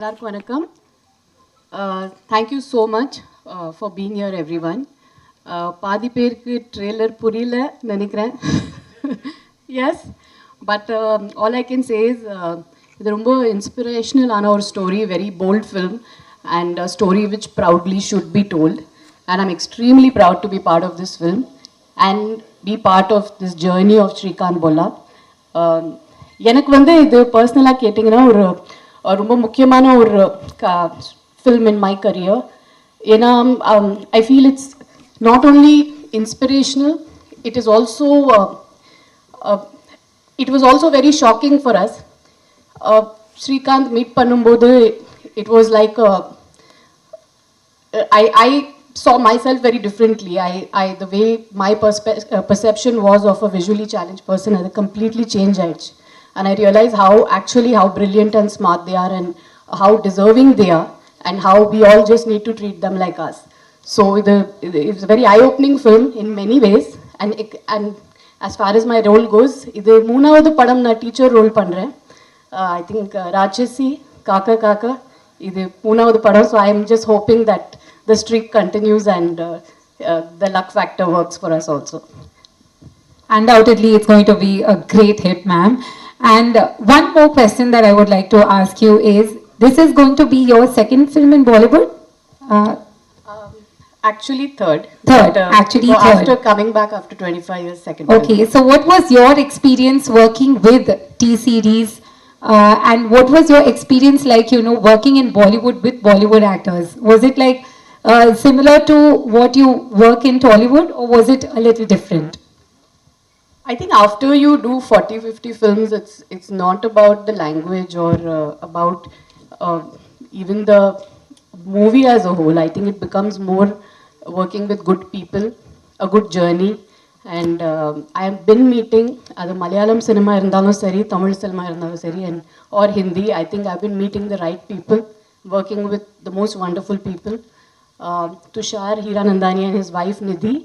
எல்லாருக்கும் வணக்கம் thank you so much for being your every one பாதி பேருக்கு ட்ரெய்லர் புரியல நினைக்கிறேன் yes but all I can chase இது ரொம்ப இன்ஸ்பிரேஷ்னலான ஒரு story very bold film and story which proudly should be told and I'm extremely proud to be part of this film and B part of this journey of Srikanth பொல்லா எனக்கு வந்து இது பர்சனலாக கேட்டிங்கன்னா ஒரு அஹ், ரொம்ப முக்கியமான ஒரு ஃபில்ம் இன் மை கரியர் ஏன்னா I feel it's not only inspirational it is also it was also very shocking for us Srikanth meet பண்ணும்போது it was like I, I saw myself very differently. I, I the way my perspe- uh, perception was of a visually challenged person had completely changed. ஆயிடுச்சு. And I realized how actually how brilliant and smart they are and how deserving they are and how we all just need to treat them like us. So the, it's a very eye-opening film in many ways. And, it, and as far as my role goes, இது மூணாவது படம் நான் teacher role பண்ணுறேன் I think ராட்சசி காக்கா காக்கா இது மூணாவது படம் so I am just hoping that the ஸ்ட்ரிக் continuous and the luck factor works for us also Undoubtedly, it's going to be a great hit, ma'am. And one more question that I would like to ask you is this is going to be your second film in Bollywood? Uh, Actually, third. Third, But, uh, actually so third. After coming back after 25 years, second. film. okay, so what was your experience working with T series? Uh, and what was your experience like, you know, working in Bollywood with Bollywood actors? Was it like uh, similar to what you work in Tollywood, or was it a little different? I think after you do 40, 50 films, it's it's not about the language or uh, about uh, even the movie as a whole. I think it becomes more working with good people, a good journey. And uh, I have been meeting other Malayalam cinema irundalum seri, Tamil cinema irundalum seri, and or Hindi. I think I've been meeting the right people, working with the most wonderful people. Um, Tushar Hiranandani and his wife Nidhi,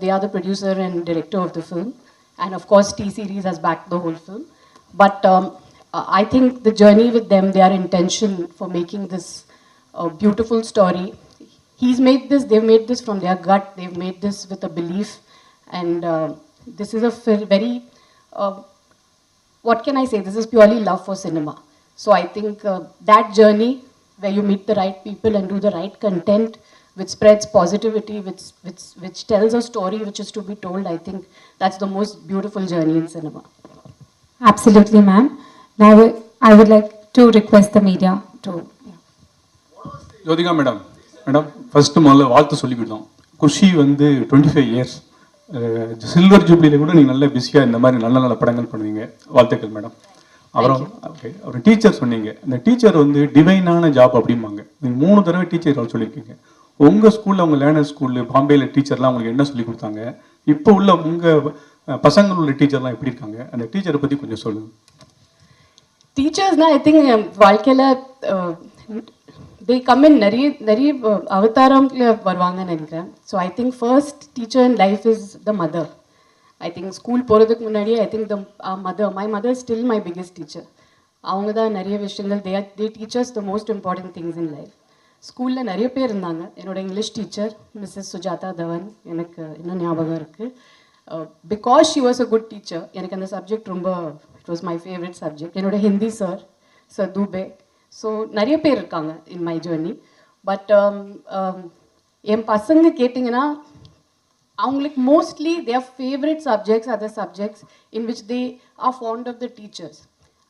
they are the producer and director of the film. And of course, T series has backed the whole film. But um, uh, I think the journey with them, their intention for making this uh, beautiful story. He's made this, they've made this from their gut, they've made this with a belief. And uh, this is a very, uh, what can I say? This is purely love for cinema. So I think uh, that journey where you meet the right people and do the right content which spreads positivity, which, which, which tells a story which is to be told, I think that's the most beautiful journey in cinema. Absolutely, ma'am. Now I would like to request the media to. Jyothika madam madam first முதல்ல வாழ்த்து சொல்லிக்கிட்டோம் குஷி வந்து twenty five years silver ஜூப்ளியில் கூட நீங்கள் நல்ல பிஸியாக இந்த மாதிரி நல்ல நல்ல படங்கள் பண்ணுவீங்க. வாழ்த்துக்கள் மேடம் அப்புறம் ஓகே ஒரு டீச்சர் சொன்னீங்க. இந்த டீச்சர் வந்து டிவைனான ஜாப் அப்படிம்பாங்க. நீங்கள் மூணு தடவை டீச்சர் சொல்லியிருக்கீங்க. உங்கள் ஸ்கூலில் உங்கள் லேர்னர் ஸ்கூலு பாம்பேயில் டீச்சர்லாம் உங்களுக்கு என்ன சொல்லி கொடுத்தாங்க? இப்போ உள்ள உங்கள் பசங்கள் உள்ள டீச்சர்லாம் எப்படி இருக்காங்க? அந்த டீச்சரை பற்றி கொஞ்சம் சொல்லுங்க. டீச்சர்ஸ்னா ஐ திங்க் வாழ்க்கையில் தே கம் இன் நிறைய நிறைய அவதாரம்ல வருவாங்கன்னு நினைக்கிறேன். So I think first teacher in life is the mother I think school போகிறதுக்கு முன்னாடியே I think the mother my mother still my biggest teacher அவங்க தான் நிறைய விஷயங்கள் they are they teachers the most important things in life ஸ்கூலில் நிறைய பேர் இருந்தாங்க. என்னோட English teacher Mrs Sujatha Dhawan எனக்கு இன்னும் ஞாபகம் இருக்குது because she was a good teacher எனக்கு அந்த சப்ஜெக்ட் ரொம்ப it was my favourite subject என்னோட Hindi sir sir Dubey. So நிறைய பேர் இருக்காங்க இன் மை ஜேர்னி பட் என் பசங்க கேட்டிங்கன்னா அவங்களுக்கு mostly their favourite subjects other subjects in which they are fond of the teachers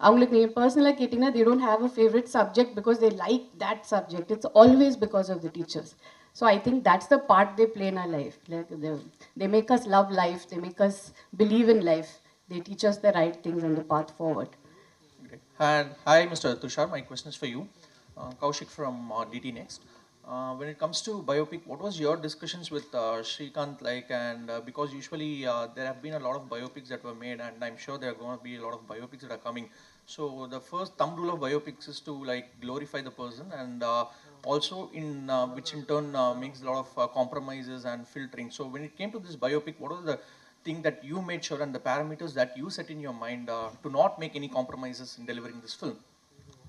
அவங்களுக்கு நீங்கள் பர்சனலாக கேட்டிங்கன்னா they don't have a favourite subject because they like that subject it's always because of the teachers so I think that's the part they play in our life. Like they, they make us love life, they make us believe in life, they teach us the right things and the path forward. Great. And hi, Mr. Tushar. My question is for you. Uh, Kaushik from uh, DT Next. Uh, when it comes to biopic, what was your discussions with uh, Shrikant like? And uh, because usually uh, there have been a lot of biopics that were made, and I'm sure there are going to be a lot of biopics that are coming. So the first thumb rule of biopics is to like glorify the person, and uh, also in uh, which in turn uh, makes a lot of uh, compromises and filtering. So when it came to this biopic, what was the thing that you made sure and the parameters that you set in your mind uh, to not make any compromises in delivering this film?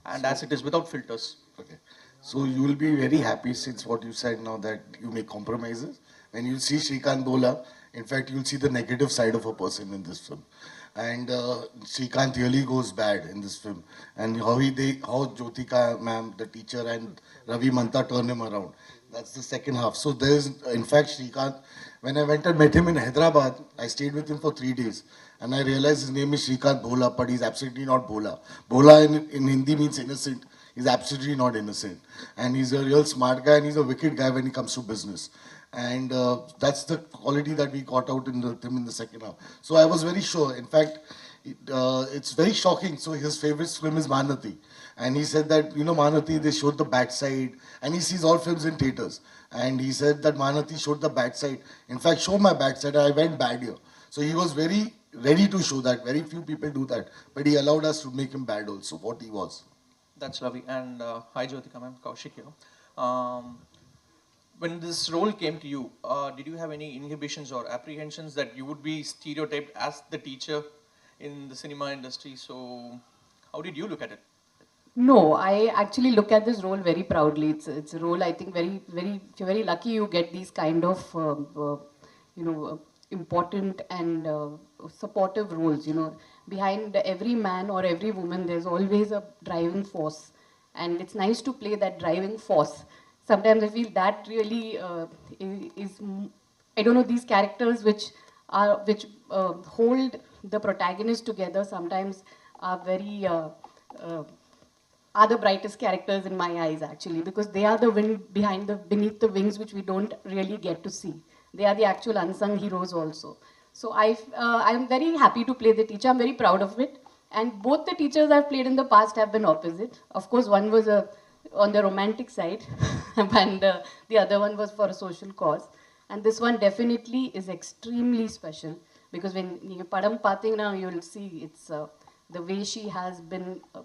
and as it is without filters. Okay. So you will be very happy since what you said now that you make compromises. When you see Shrikant Bola, in fact, you'll see the negative side of a person in this film. And uh, Shrikant really goes bad in this film. And how he they how Jyotika ma'am, the teacher, and Ravi Manta turn him around. That's the second half. So there's in fact Shrikant. When I went and met him in Hyderabad, I stayed with him for three days. And I realized his name is Shrikant Bhola, but he's absolutely not Bhola. Bhola in, in Hindi means innocent. He's absolutely not innocent. And he's a real smart guy and he's a wicked guy when it comes to business. And uh, that's the quality that we got out in the, in the second half. So I was very sure. In fact, it, uh, it's very shocking. So his favorite film is Manati. And he said that, you know, Manati, they showed the bad side. And he sees all films in theaters. And he said that Manati showed the bad side. In fact, show my bad side. I went bad here. So he was very ready to show that. Very few people do that. But he allowed us to make him bad also, what he was. That's lovely. And uh, hi, Jyotika ma'am, Kaushik here. Um, when this role came to you, uh, did you have any inhibitions or apprehensions that you would be stereotyped as the teacher in the cinema industry? So, how did you look at it? No, I actually look at this role very proudly. It's it's a role I think very very if you're very lucky you get these kind of um, uh, you know uh, important and uh, supportive roles. You know, behind every man or every woman, there's always a driving force, and it's nice to play that driving force. Sometimes I feel that really uh, is I don't know these characters which are which uh, hold the protagonist together. Sometimes are very uh, uh, are the brightest characters in my eyes actually because they are the wind behind the beneath the wings which we don't really get to see. They are the actual unsung heroes also. So i uh, i'm very happy to play the teacher. I'm very proud of it. And both the teachers i've played in the past have been opposite. Of course one was a on the romantic side and uh, the other one was for a social cause and this one definitely is extremely special because when you padam Pating now you'll see it's uh, the way she has been uh,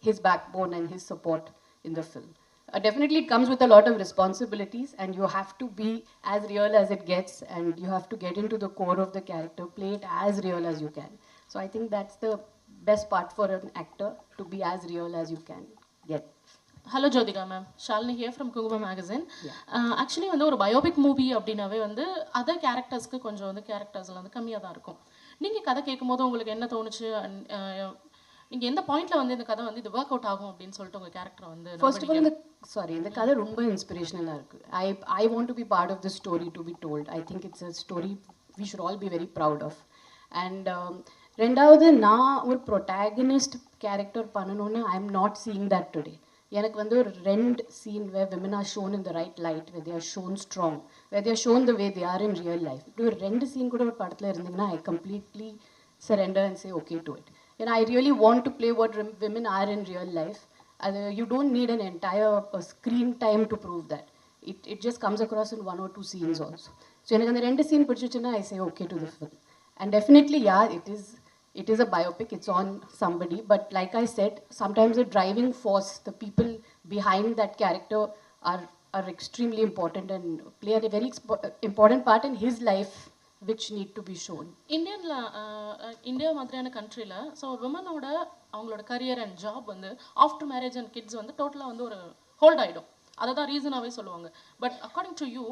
his backbone and his support in the film. Uh, definitely, it comes with a lot of responsibilities, and you have to be as real as it gets, and you have to get into the core of the character, play it as real as you can. So, I think that's the best part for an actor to be as real as you can get. Hello Jyothika ma'am Shalini here from Kungumam magazine actually வந்து ஒரு biopic movie அப்படின்னாவே வந்து other கேரக்டர்ஸ்க்கு கொஞ்சம் வந்து கேரக்டர்ஸில் வந்து கம்மியாக தான் இருக்கும். நீங்கள் கதை கேட்கும்போது உங்களுக்கு என்ன தோணுச்சு? நீங்கள் எந்த பாயிண்ட்ல வந்து இந்த கதை வந்து இது ஒர்க் அவுட் ஆகும் அப்படின்னு சொல்லிட்டு உங்கள் கேரக்டர் வந்து ஃபர்ஸ்ட் ஆஃப் ஆல் இந்த சாரி இந்த கதை ரொம்ப இன்ஸ்பிரேஷனலாக இருக்குது I I want to be part of the story to be told I think it's a story we should all be very proud of and ரெண்டாவது நான் ஒரு ப்ரொட்டாகனிஸ்ட் கேரக்டர் பண்ணணும்னு I am not seeing that today எனக்கு வந்து ஒரு ரெண்டு scene way women are shown in the right light way they're shown strong way they're shown the way they are in real life இப்படி ஒரு ரெண்டு scene கூட ஒரு படத்தில் இருந்தீங்கன்னா I completely surrender and say okay to it ஏன்னா I really want to play what women are in real life அது you don't need an entire screen time to prove that it it just comes across in one or two scenes also so எனக்கு அந்த ரெண்டு scene பிடிச்சிச்சுன்னா I say okay to the and definitely யார் it is it is a biopic. It's on somebody. But like I said, sometimes the driving force, the people behind that character are are extremely important and play a very expo- important part in his life, which need to be shown. இந்தியன்ல India மாதிரியான கண்ட்ரியில் so விமனோட அவங்களோட career and job வந்து after marriage and kids வந்து டோட்டலாக வந்து ஒரு ஹோல்ட் ஆகிடும் அதை தான் ரீசனாகவே சொல்லுவாங்க but according to you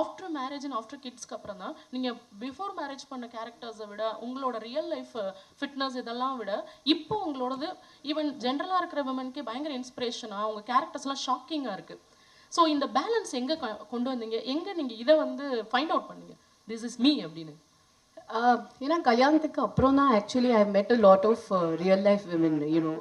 after marriage and after கிட்ஸ்க்கு அப்புறம் தான் நீங்கள் பிஃபோர் மேரேஜ் பண்ண கேரக்டர்ஸை விட உங்களோட ரியல் லைஃப் ஃபிட்னஸ் இதெல்லாம் விட இப்போ உங்களோடது ஈவன் ஜென்ரலாக இருக்கிற விமனுக்கே பயங்கர இன்ஸ்பிரேஷனாக உங்கள் கேரக்டர்ஸ்லாம் ஷாக்கிங்காக இருக்குது ஸோ இந்த பேலன்ஸ் எங்கே கொண்டு வந்தீங்க? எங்கே நீங்கள் இதை வந்து ஃபைண்ட் அவுட் பண்ணீங்க? திஸ் இஸ் மீ அப்படின்னு. Uh, ஏன்னா கல்யாணத்துக்கு அப்புறம் தான் actually I met a lot of real life women you know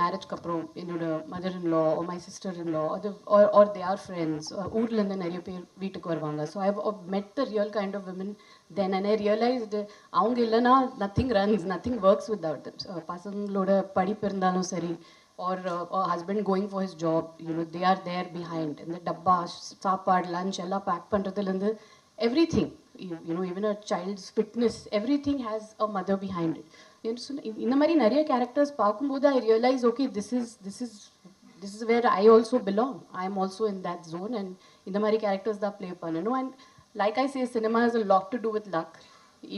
மேரேஜ்க்கு அப்புறம் என்னோட mother in law my sister in law அது ஆர் தே ஆர் ஃப்ரெண்ட்ஸ் ஊர்லேருந்து நிறைய பேர் வீட்டுக்கு வருவாங்க so I met the real kind of women then and I realised அவங்க இல்லைன்னா nothing runs nothing works without தம் பசங்களோட படிப்பு இருந்தாலும் சரி or uh, or husband going for his job you know they are there behind in the dabba சாப்பாடு lunch எல்லாம் pack பண்ணுறதுலேருந்து everything you, you know even a child's fitness everything has a mother behind it You know, so இந்த மாதிரி நிறைய characters பார்க்கும்போது ஐ realise okay this is this is this is where I also belong I am also in that zone and இந்த மாதிரி characters தான் play பண்ணணும் and like I say cinema is a lot to do with luck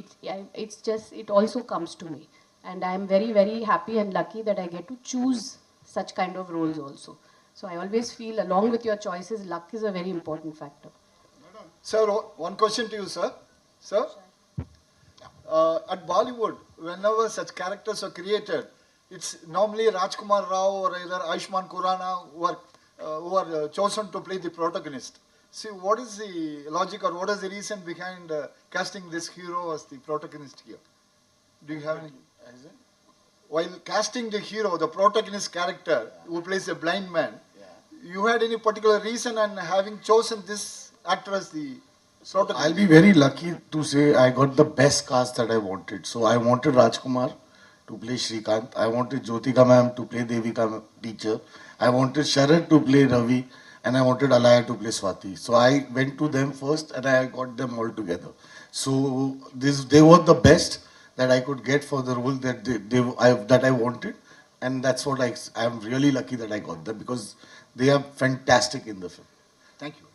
it's it's just it also comes to me And I'm very, very happy and lucky that I get to choose such kind of roles also. So I always feel, along with your choices, luck is a very important factor. Sir, one question to you, sir. Sir, uh, at Bollywood, whenever such characters are created, it's normally Rajkumar Rao or either Aishman Kurana who are, uh, who are uh, chosen to play the protagonist. See, what is the logic or what is the reason behind uh, casting this hero as the protagonist here? Do you have any? While casting the hero, the protagonist character who plays a blind man, you had any particular reason and having chosen this as the protagonist? I'll be very lucky to say I got the best cast that I wanted. So I wanted Rajkumar to play Shrikant. I wanted Jyotika ma'am to play Devika teacher. I wanted Sharad to play Ravi. And I wanted Alaya to play Swati. So I went to them first and I got them all together. So this they were the best that I could get for the role that they, they I, that I wanted. And that's what I, I'm really lucky that I got them because they are fantastic in the film. Thank you.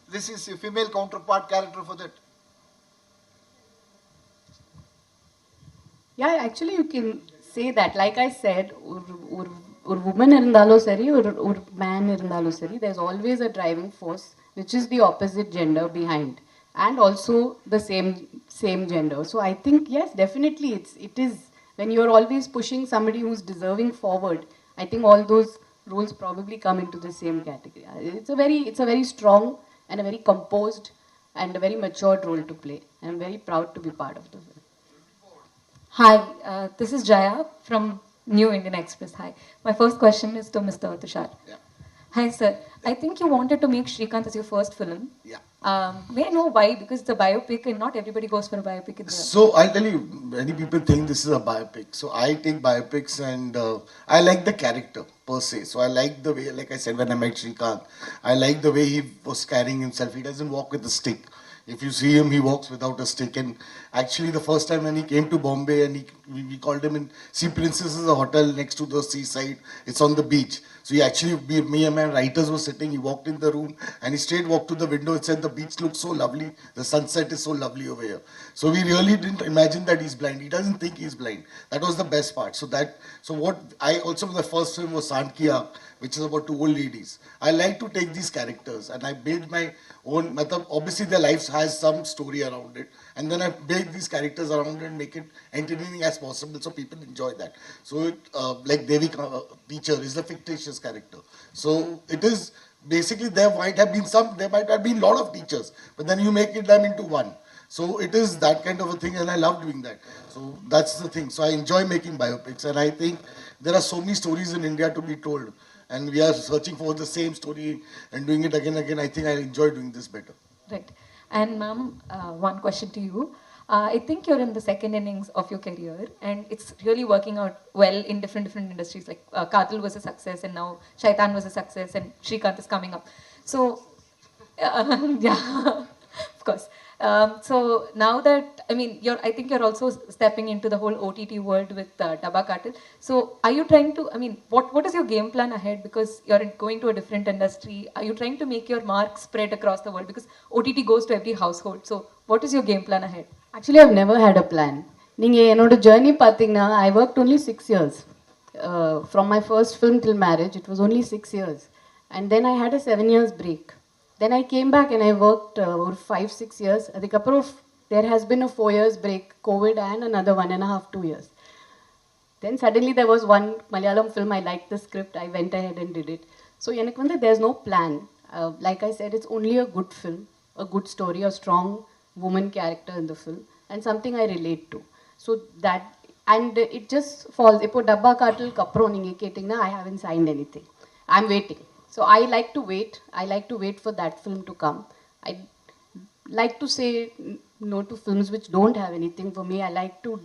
this is a female counterpart character for that? Yeah, actually you can say that. Like I said, ஒரு ஒரு ஒரு woman இருந்தாலும் சரி ஒரு ஒரு man இருந்தாலும் சரி there's always a driving force which is the opposite gender behind and also the same same gender. So I think yes, definitely it's it is when you're always pushing somebody who's deserving forward. I think all those roles probably come into the same category. It's a very it's a very strong and a very composed and a very matured role to play. And I'm very proud to be part of the film. Hi, uh, this is Jaya from New Indian Express. Hi. My first question is to Mr. Tushar. Yeah. Hi, sir. I think you wanted to make Shrikant as your first film. Yeah. Um, may I know why? Because the biopic, and not everybody goes for a biopic. So I'll tell you, many people think this is a biopic. So I take biopics and uh, I like the character per se. So I like the way, like I said when I met Shrikant, I like the way he was carrying himself. He doesn't walk with a stick. If you see him, he walks without a stick. And actually, the first time when he came to Bombay and he, we, we called him in Sea Princess is a hotel next to the seaside. It's on the beach. So he actually, me and my writers were sitting. He walked in the room and he straight walked to the window and said, "The beach looks so lovely. The sunset is so lovely over here." So we really didn't imagine that he's blind. He doesn't think he's blind. That was the best part. So that, so what I also the first film was Sandkiya, which is about two old ladies. I like to take these characters and I build my own. matlab, Obviously, their lives has some story around it, and then I build these characters around it and make it entertaining as possible so people enjoy that. So, it, uh, like Devika, uh, teacher, is a fictitious character. So it is basically there might have been some, there might have been a lot of teachers, but then you make it them into one. So it is that kind of a thing, and I love doing that. So that's the thing. So I enjoy making biopics, and I think there are so many stories in India to be told, and we are searching for the same story and doing it again and again. I think I enjoy doing this better. Right. And, ma'am, uh, one question to you. Uh, I think you're in the second innings of your career, and it's really working out well in different different industries. Like uh, was a success, and now Shaitan was a success, and Shrikant is coming up. So, uh, yeah, of course. Um, so now that I mean, you're I think you're also stepping into the whole OTT world with uh, Dabba Katil. So, are you trying to? I mean, what what is your game plan ahead? Because you're in- going to a different industry. Are you trying to make your mark spread across the world? Because OTT goes to every household. So, what is your game plan ahead? Actually, I've never had a plan. நீங்கள் என்னோட journey பார்த்தீங்கன்னா I work only six years from my first film till marriage it was only six years and then I had a seven years break then I came back and I work ஒரு five six years அதுக்கப்புறம் there has been a four years break Covid and another one and half two years Then suddenly there was one Malayalam film, I liked the script, I went ahead and did it. So எனக்கு வந்து there's no plan. Uh, like I said, it's only a good film, a good story, a strong woman character in the film, and something I relate to. So that, and it just falls. இப்போ டப்பா காட்டிலுக்கு அப்புறம் நீங்கள் கேட்டிங்கன்னா I haven't signed anything. I'm waiting. So I like to wait. I like to wait for that film to come. I like to say no to films which don't have anything for me. I like to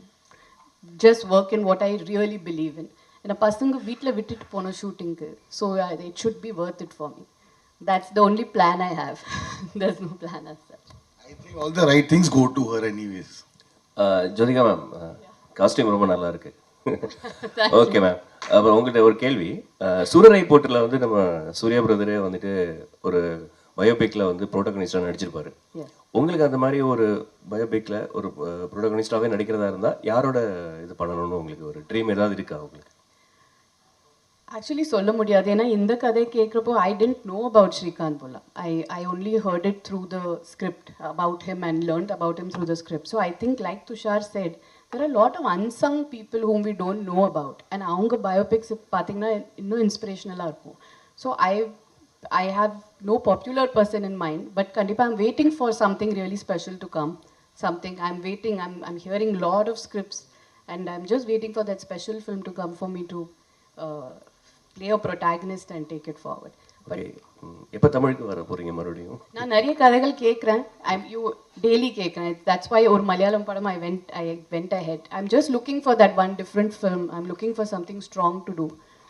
just work in what I really believe in. ஏன்னா பசங்க வீட்டில் விட்டுட்டு போனோம் ஷூட்டிங்க்கு so it should be worth it for me. That's the only plan I have. There's no plan as such. I think all the right things go to her anyways. Uh, Jyothika ma'am costume ரொம்ப நல்லா இருக்கு okay ma'am அப்புறம் உங்கள்கிட்ட ஒரு கேள்வி. சூரரை போட்டில் வந்து நம்ம சூர்யா பிரதரே வந்துட்டு ஒரு பயோபிக்ல வந்து ப்ரோட்டகனிஸ்டாக நடிச்சிருப்பாரு. உங்களுக்கு அந்த மாதிரி ஒரு பயோபிக்ல ஒரு ப்ரோட்டகனிஸ்டாகவே நடிக்கிறதா இருந்தா யாரோட இது பண்ணணும்னு உங்களுக்கு ஒரு ட்ரீம் ஏதாவது இருக்கா உங்களுக்கு? ஆக்சுவலி சொல்ல முடியாது. ஏன்னா இந்த கதை கேட்குறப்போ I didn't know about Srikanth Bolla. I I only heard it through the script about him and learned about him through the script so I think like Tushar said there are lot of unsung people whom we don't know about and அவங்க biopics பார்த்தீங்கன்னா இன்னும் இன்ஸ்பிரேஷனலாக இருக்கும் so I I have no popular person in mind but கண்டிப்பாக I'm waiting for something really special to come something i'm waiting i'm i'm hearing a lot of scripts and i'm just waiting for that special film to come for me to uh, play a protagonist and take it forward but okay எப்போ தமிழுக்கு வர போறீங்க மறுபடியும் நான் நிறைய கதைகள் கேட்குறேன் I'm you daily கேட்குறேன் தட்ஸ் வை ஒரு மலையாளம் படம் I went I went I head I'm just looking for that one different film I'm looking for something strong to do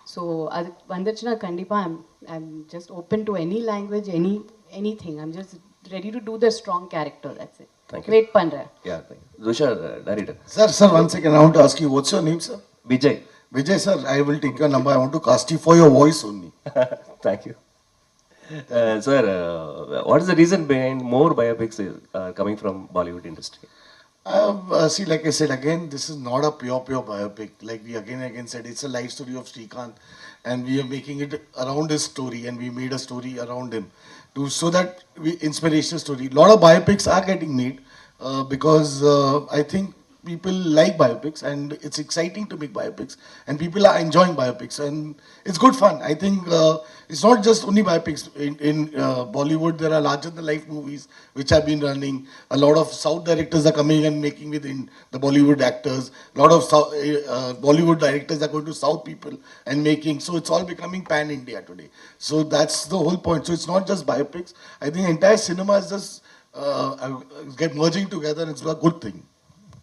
so அது வந்துச்சுன்னா கண்டிப்பாக I'm I'm just open to any language any anything I'm just ready to do the strong character that's Thank it you. Wait பண்ணுறேன் யா Tushar director Sir, sir, one second. I want to ask you, what's your name, sir? Vijay Vijay, sir, I will take your number. I want to cast you for your voice only. Thank you. uh, sir, uh, what is the reason behind more biopics uh, coming from Bollywood industry? Uh, uh, see, like I said again, this is not a pure, pure biopic. Like we again again said, it's a life story of Srikanth, and we are making it around his story, and we made a story around him, to so that we inspirational story. A lot of biopics are getting made uh, because uh, I think people like biopics, and it's exciting to make biopics, and people are enjoying biopics, and it's good fun. I think uh, it's not just only biopics. In, in uh, Bollywood, there are larger than life movies which have been running. A lot of South directors are coming and making within the Bollywood actors. A lot of South, uh, Bollywood directors are going to South people and making. So it's all becoming pan India today. So that's the whole point. So it's not just biopics. I think entire cinema is just uh, get merging together. and It's a good thing.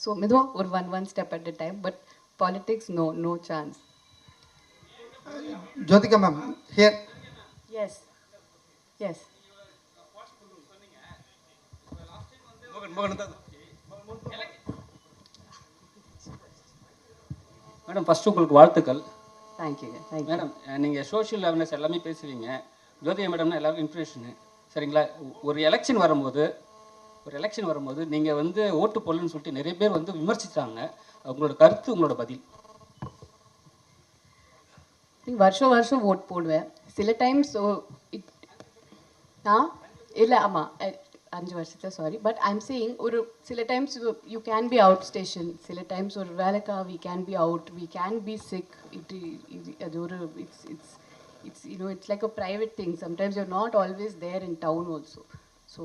so மெதுவாக ஒரு one one step at a time but politics no no chance Jyotika ma'am, here. Yes yes madam first உங்களுக்கு வாழ்த்துக்கள். தேங்க்யூங்க thank you madam நீங்கள் social awareness எல்லாமே பேசுவீங்க. ஜோதிகா மேடம்னா எல்லாருக்கும் information சரிங்களா? ஒரு எலெக்ஷன் வரும்போது ஒரு எலெக்ஷன் வரும்போது நீங்கள் வந்து ஓட்டு போடலன்னு சொல்லிட்டு நிறைய பேர் வந்து விமர்சித்தாங்க உங்களோட கருத்து உங்களோட பதில். வருஷம் வருஷம் ஓட் போடுவேன் சில டைம்ஸ் இட் ஆ? இல்லை ஆமாம் அஞ்சு வருஷத்தில் சாரி பட் ஐம் சேயிங் ஒரு சில times you can be out station சில டைம்ஸ் ஒரு வேலைக்கா we can be out we can be sick it அது ஒரு it's it's it's you know it's like a private thing sometimes you're not always there in town also so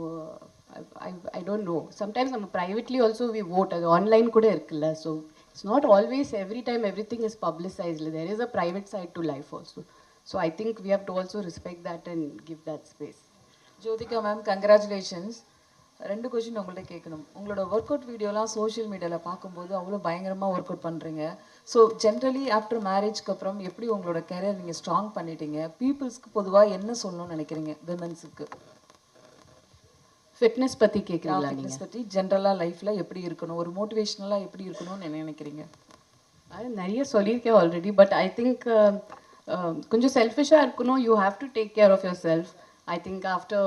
I I don't know sometimes நம்ம privately also we vote அது online கூட இருக்குல்ல. So it's not always every time every thing is publicized there is a private side to life also so I think we have to also respect that and give that space Jyotika ma'am congratulations ரெண்டு question உங்கள்ட்ட கேட்கணும். உங்களோட work out வீடியோலாம் social மீடியாவில் பார்க்கும்போது அவ்வளோ பயங்கரமாக work out பண்ணுறீங்க ஸோ ஜென்ரலி ஆஃப்டர் மேரேஜ்க்கு அப்புறம் எப்படி உங்களோட கெரியர் நீங்கள் ஸ்ட்ராங் பண்ணிட்டீங்க? பீப்புள்ஸ்க்கு பொதுவாக என்ன சொல்லணும்னு நினைக்கிறீங்க? விமன்ஸுக்கு ஃபிட்னஸ் பற்றி கேட்குறீங்களா ஃபிட்னஸ் நீங்கள் பற்றி ஜென்ரலாக லைஃப்பில் எப்படி இருக்கணும் ஒரு மோட்டிவேஷ்னலாக எப்படி இருக்கணும்னு என்ன நினைக்கிறீங்க அது நிறைய சொல்லியிருக்கேன் ஆல்ரெடி பட் ஐ திங்க் கொஞ்சம் செல்ஃபிஷாக இருக்கணும் you have to take care of your self I think after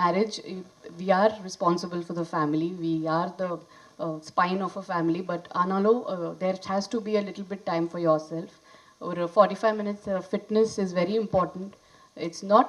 marriage we are responsible for the family we are the spine of a family but ஆனாலும் there has to be a little bit time for your self ஒரு forty five minutes fitness is very important it's not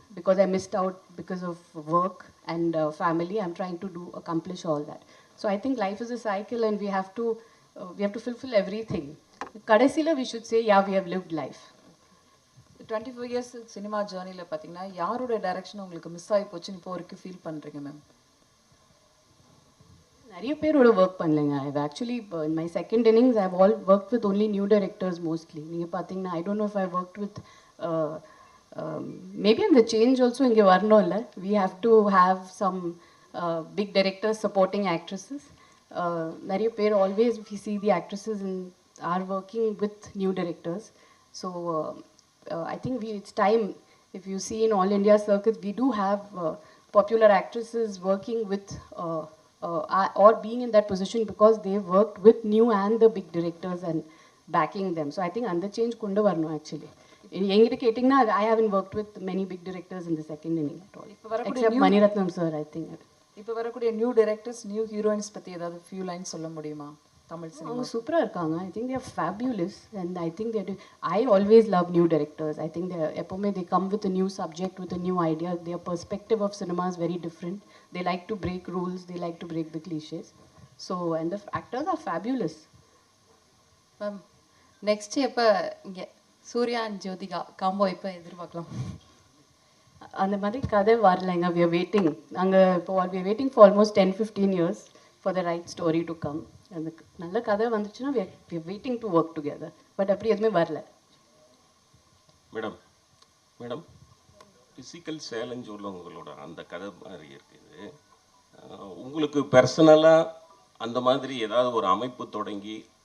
because I missed out because of work and uh, family. I'm trying to do accomplish all that. So I think life is a cycle and we have to uh, we have to fulfill everything. Kadasila we should say yeah we have lived life. Twenty four years cinema ஜேர்னியில் பார்த்தீங்கன்னா யாரோட direction உங்களுக்கு miss ஆகி போச்சுன்னு இப்போ வரைக்கும் feel பண்ணுறீங்க ma'am நிறைய பேரோட work பண்ணலைங்க I actually in my second innings I all work with only new directors mostly நீங்கள் பார்த்தீங்கன்னா I don't know if I work with um, maybe in the change also in Varnola, we have to have some uh, big directors supporting actresses. Uh, Nariya always we see the actresses in, are working with new directors. So uh, uh, I think we, it's time, if you see in all India circuits, we do have uh, popular actresses working with uh, uh, or being in that position because they worked with new and the big directors and backing them. So I think under change kundavarno actually. எங்கிட்ட கேட்டிங்கன்னா I haven't work with many big directors இந்த second inning at all இப்போ வரக்கூடிய Mani Ratnam sir I think இப்போ வரக்கூடிய new directors new heroines பற்றி ஏதாவது few lines சொல்ல முடியுமா? தமிழ் சினிமா. அவங்க சூப்பராக இருக்காங்க. I think they're fabulous and I think they're I always love new directors. I think எப்போவுமே they come with new subject with new idea their perspective of cinema is very different they like to break rules they like to break the clichés so and the actors are fabulous ma'am next எப்போ இங்கே Surya and Jyothika combo எப்போ எதிர்பார்க்கலாம். அந்த மாதிரி கதை வரலைங்க. We are waiting நாங்கள் இப்போ we are waiting for almost ten fifteen years for the right story to come அந்த நல்ல கதை வந்துச்சுன்னா we are waiting to work together but அப்படி எதுவுமே வரல. மேடம் மேடம் ஃபிசிக்கல் சேலஞ்ச் உள்ளவங்களோட அந்த கதை மாதிரி இருக்குது உங்களுக்கு பர்சனலாக அந்த மாதிரி ஏதாவது ஒரு அமைப்பு தொடங்கி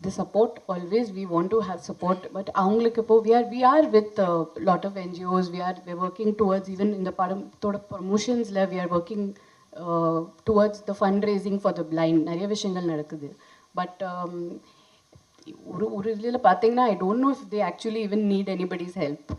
the support always we want to have support but அவங்களுக்கு இப்போ we are we are with a lot of NGOs we are we are working towards even in the படத்தோட promotionsல we are working uh, towards the fundraising for the blind நிறைய விஷயங்கள் நடக்குது but ஒரு ஒரு இதில் பார்த்தீங்கன்னா I don't know if they actually even need anybody's help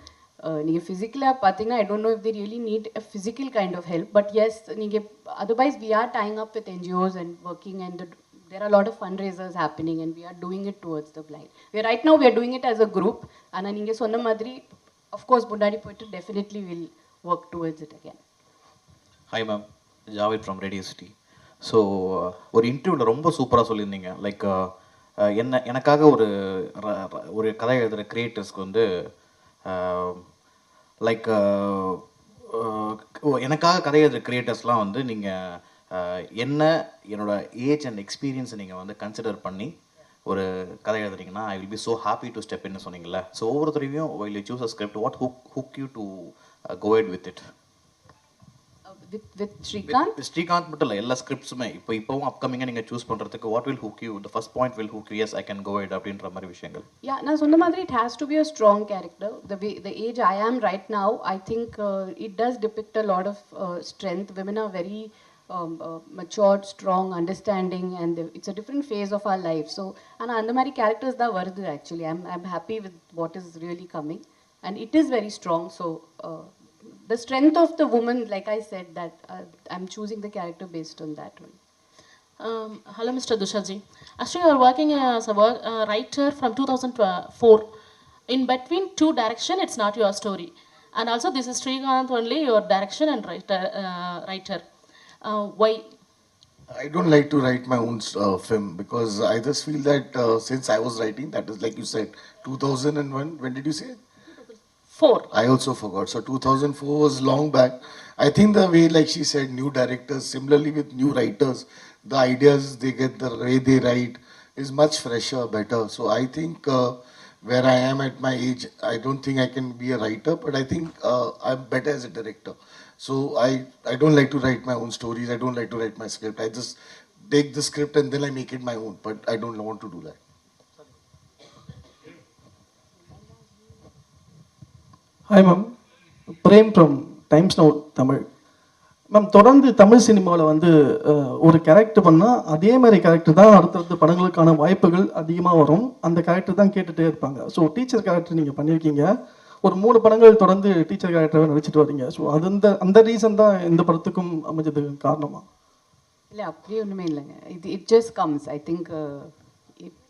நீங்கள் ஃபிசிக்கலாக பார்த்தீங்கன்னா I don't know if they really need a physical kind of help but S நீங்கள் otherwise we are dyeing up with NGOs and working and there are a lot of fundraisers happening and we are doing it towards the blind. We are, right now we are doing it as a group and நீங்கள் சொன்ன மாதிரி of course முன்னாடி போயிட்டு definitely will work towards it again. Hi ma'am Javed from radio city so ஒரு இன்டர்வியூவில் ரொம்ப சூப்பராக சொல்லியிருந்தீங்க லைக் என்ன எனக்காக ஒரு ர- ர- ஒரு கதை எழுதுகிற கிரியேட்டர்ஸ்க்கு வந்து லைக் எனக்காக கதை எழுதுகிற கிரியேட்டர்ஸ்லாம் வந்து நீங்கள் என்ன என்னோட ஏஜ் அண்ட் எக்ஸ்பீரியன்ஸை நீங்கள் வந்து கன்சிடர் பண்ணி ஒரு கதை எழுதுறீங்கன்னா I will be so happy to step இன்னு சொன்னீங்கல்ல. ஸோ ஒவ்வொருத்தரையும் while you choose a script what hook hook you to go ahead with it with Srikanth, Srikanth மட்டும் இல்லை எல்லா ஸ்கிரிப்ட்ஸுமே இப்போ இப்போவும் அப்கமிங்காக நீங்கள் சூஸ் பண்ணுறதுக்கு what will hook you the first point will hook yes I can go it அப்படின்ற மாதிரி விஷயங்கள். Yeah, நான் சொன்ன மாதிரி to be a strong character. The way, the age I am right now, I think uh, it does depict a lot of uh, strength. Women are very um, uh, matured, strong understanding, and the, it's a different phase of our life. So, and Andamari characters da vardu actually. I'm, I'm happy with what is really coming, and it is very strong. So, uh, the strength of the woman, like I said, that uh, I'm choosing the character based on that one. Um, hello, Mr. Dushaji. Actually, you're working as a work, uh, writer from 2004. In between two direction, it's not your story. And also, this is Srikanth only, your direction and writer. Uh, writer. Uh, why? I don't like to write my own uh, film because I just feel that uh, since I was writing, that is like you said, 2001. When did you say? Four. I also forgot. So 2004 was long back. I think the way, like she said, new directors, similarly with new writers, the ideas they get, the way they write is much fresher, better. So I think uh, where I am at my age, I don't think I can be a writer, but I think uh, I'm better as a director So I, I don't like to write my own stories. I don't like to write my script. I just take the script and then I make it my own. But I don't want to do that. Hi ma'am Prem from Times Now Tamil ma'am தொடர்ந்து தமிழ் சினிமாவில் வந்து ஒரு character பண்ணால் அதே மாதிரி character தான் அடுத்தடுத்த படங்களுக்கான வாய்ப்புகள் அதிகமாக வரும் அந்த கேரக்டர் தான் கேட்டுகிட்டே இருப்பாங்க ஸோ டீச்சர் கேரக்டர் நீங்கள் பண்ணியிருக்கீங்க ஒரு மூணு படங்கள் தொடர்ந்து டீச்சர் கேரக்டராக நடிச்சிட்டு வரீங்க. ஸோ அது அந்த அந்த ரீசன் தான் இந்த படத்துக்கும் அமைஞ்சதுக்கு காரணமா? இல்லை அப்படி ஒன்றுமே இல்லைங்க. இது it just comes I think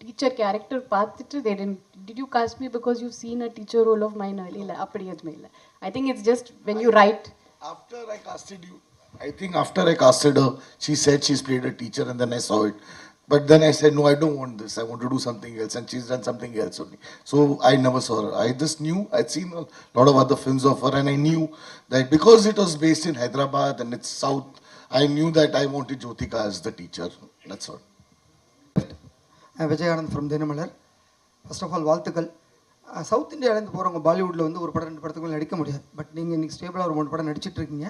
teacher character பார்த்துட்டு they did you cast me because you seen a teacher role of mine இல்லை அப்படி எதுவுமே இல்லை. I think it's just when you write After I casted you, I think after I casted her, she said she's played a teacher and then I saw it. But then I said, no, I don't want this. I want to do something else. And she's done something else only. So I never saw her. I just knew, I'd seen a lot of other films of her and I knew that because it was based in Hyderabad and it's South, I knew that I wanted Jyotika as the teacher. That's all. Uh Vijayanand from Dinamalar first of all வாழ்த்துக்கள் uh south இந்தியாவிலேருந்து போகிறவங்க பாலிவுட்டில் வந்து ஒரு படம் ரெண்டு படத்துக்கு நடிக்க முடியாது பட் நீங்கள் இன்றைக்கி ஸ்டேபிளாக ஒரு மூணு படம் நடிச்சிட்டு இருக்கீங்க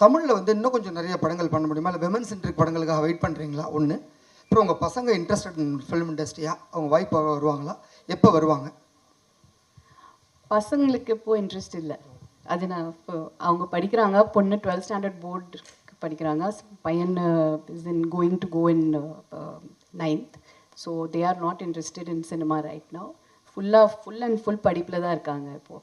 தமிழில் வந்து இன்னும் கொஞ்சம் நிறைய படங்கள் பண்ண முடியுமா இல்லை விமன் சென்ட்ரிக் படங்களுக்காக வெயிட் பண்ணுறீங்களா ஒன்று அப்புறம் உங்கள் பசங்க இன்ட்ரெஸ்டட் இன் ஃபிலிம் இண்டஸ்ட்ரியா அவங்க வாய்ப்பு வருவாங்களா? எப்போ வருவாங்க? பசங்களுக்கு இப்போ இன்ட்ரெஸ்ட் இல்லை. அது நான் இப்போ அவங்க படிக்கிறாங்க பொண்ணு டுவெல்த் ஸ்டாண்டர்ட் போர்டு படிக்கிறாங்க. பையன் is in going to go in ninth so they are not interested in cinema right now ஃபுல்லாக ஃபுல் அண்ட் ஃபுல் படிப்பில் தான் இருக்காங்க இப்போது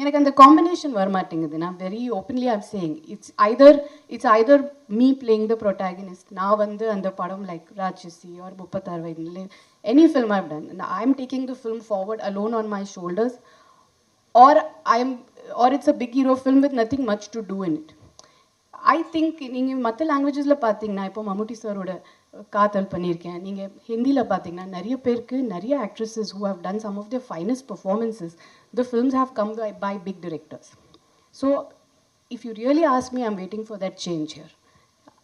எனக்கு அந்த காம்பினேஷன் வரமாட்டேங்குது. நான் very openly I'm saying it's either it's either me playing the protagonist நான் வந்து அந்த படம் லைக் ராட்சசி ஆர் முப்பத்தாறு வயது any film I've done I am taking the film forward alone on my shoulders or I am or it's a big hero film with nothing much to do in it I think நீங்கள் மற்ற லாங்குவேஜஸில் பார்த்தீங்கன்னா இப்போ மம்முட்டி சாரோட காதல் பண்ணியிருக்கேன். நீங்கள் ஹிந்தியில் பார்த்தீங்கன்னா நிறைய பேருக்கு நிறைய actresses who have done some of the finest performances the films have come by by big directors so if you really ask me I'm waiting for that change here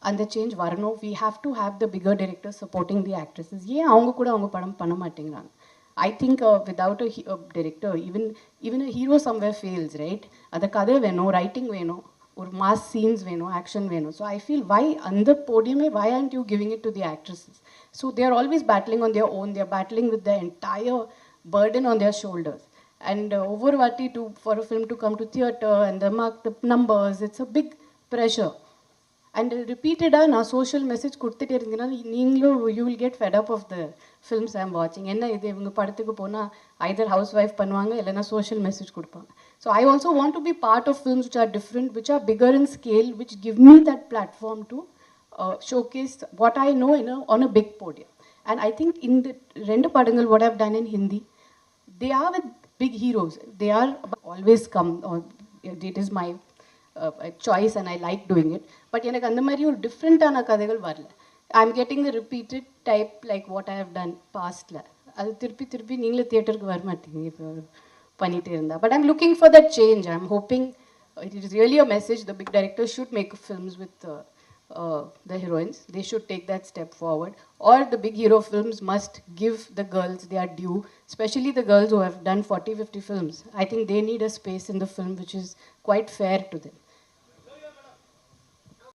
அந்த சேஞ்ச் வரணும். We have to have the bigger director supporting the actresses ஏன் அவங்க கூட அவங்க படம் பண்ண மாட்டேங்கிறாங்க? I think without a director even even a hero somewhere fails right அந்த கதை வேணும் ரைட்டிங் வேணும். ஒரு மாஸ் சீன்ஸ் வேணும் ஆக்ஷன் வேணும். ஸோ ஐ ஃபீல் வை அந்த போடியமே why and you giving it to the actresses so they are always battling on their own they're battling with the entire burden on their shoulders and ஒவ்வொரு வாட்டி to for a film to come to theatre and the mark the numbers it's a big pressure and ரிப்பீட்டடாக நான் social message கொடுத்துட்டே இருந்தீங்கன்னா நீங்களும் you will get fed up of the films I'm வாட்சிங் என்ன இது? இவங்க படத்துக்கு போனால் ஐதர் ஹவுஸ் ஒய்ஃப் பண்ணுவாங்க இல்லைனா சோஷியல் மெசேஜ் கொடுப்பாங்க. So I also want to be part of films which are different which are bigger in scale which give me that platform to showcase what I know in on a big podium and I think இந்த ரெண்டு படங்கள் what have done in Hindi they are with big heroes they are always come it is my choice and I like doing it but எனக்கு அந்த மாதிரி ஒரு டிஃப்ரெண்ட்டான கதைகள் வரல. I am getting the repeated type like what I have done பாஸ்டில் அது திருப்பி திருப்பி நீங்களே தியேட்டருக்கு வர மாட்டீங்க இப்போ பண்ணிகிட்டே இருந்தா but I'm looking for that change I am hoping it is really a message the big director should make films with uh, the heroines. They should take that step forward. Or the big hero films must give the girls their due, especially the girls who have done 40, 50 films. I think they need a space in the film which is quite fair to them.